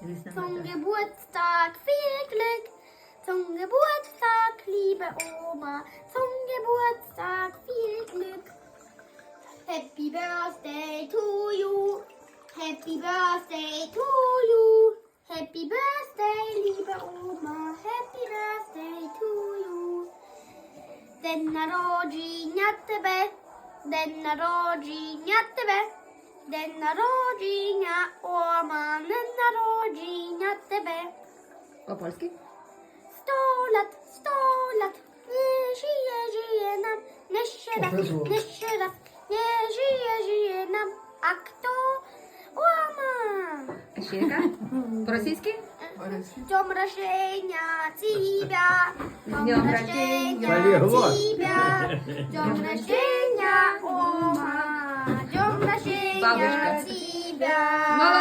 Dивись на Zum мене. Geburtstag viel Glück. Zum Geburtstag, liebe Oma. Zum Geburtstag viel Glück. Happy birthday to you. Happy birthday to you. Happy birthday, liebe Oma. Happy birthday to you. День народження тебе. День народження тебе. День народження, Ома, день народження тебе. По-польськи? Сто лет, сто лет, не жиє, жиє нам, не ще раз, Повезло. не ще раз, не жиє, жиє нам. А хто? Ома! А ще яка? По-російськи? С днем рождения тебя! С днем рождения. Полегло. тебя! С днем рождения, Ома! С днем рождения Бабушка. тебя!